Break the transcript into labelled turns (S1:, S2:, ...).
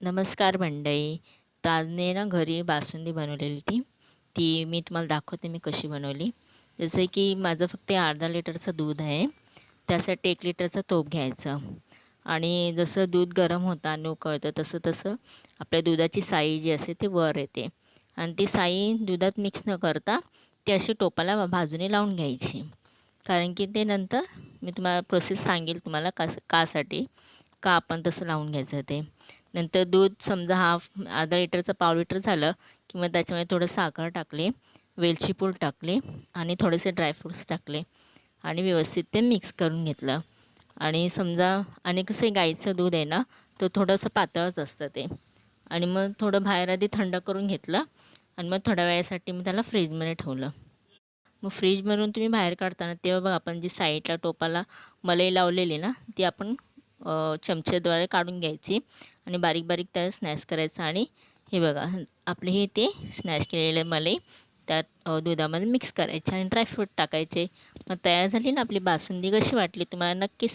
S1: नमस्कार मंडई ताजने ना घरी बासुंदी बनवलेली ती. ती मी तुम्हाला दाखवते मी कशी बनवली. जसं की माझं फक्त अर्धा लिटरचं दूध आहे. त्यासाठी एक लिटरचा तोप घ्यायचं. आणि जसं दूध गरम होता आणि उकळतं तसं तसं आपल्या दुधाची साई जी असते ती वर येते. आणि ती साई दुधात मिक्स न करता ती अशी टोपाला भाजूने लावून घ्यायची. कारण की ते नंतर मी तुम्हाला प्रोसेस सांगेल तुम्हाला का कासाठी का आपण तसं लावून घ्यायचं ते? नंतर दूध समजा हाफ अर्धा लिटरचं पाव लिटर झालं किंवा त्याच्यामध्ये थोडं साखर टाकले वेलची पूड टाकले आणि थोडेसे ड्रायफ्रूट्स टाकले आणि व्यवस्थित ते मिक्स करून घेतलं. आणि समजा आणि कसं गाईचं दूध आहे ना तो थोडंसं पातळच असतं ते. आणि मग थोडं बाहेर आधी थंड करून घेतलं आणि मग थोड्या वेळासाठी मी त्याला फ्रीजमध्ये ठेवलं. मग फ्रीजमधून तुम्ही बाहेर काढताना तेव्हा बघा आपण जी साईडला टोपाला मलई लावलेली ना ती आपण चमच्याद्वारे काढून घ्यायची आणि बारीक बारीक त्याला स्नॅश करायचं आणि हे बघा आपले हे ते स्नॅश केलेले मलई त्यात दुधामध्ये मिक्स करायचे आणि ड्रायफ्रूट टाकायचे. मग तयार झाली ना आपली बासुंदी कशी वाटली तुम्हाला? नक्की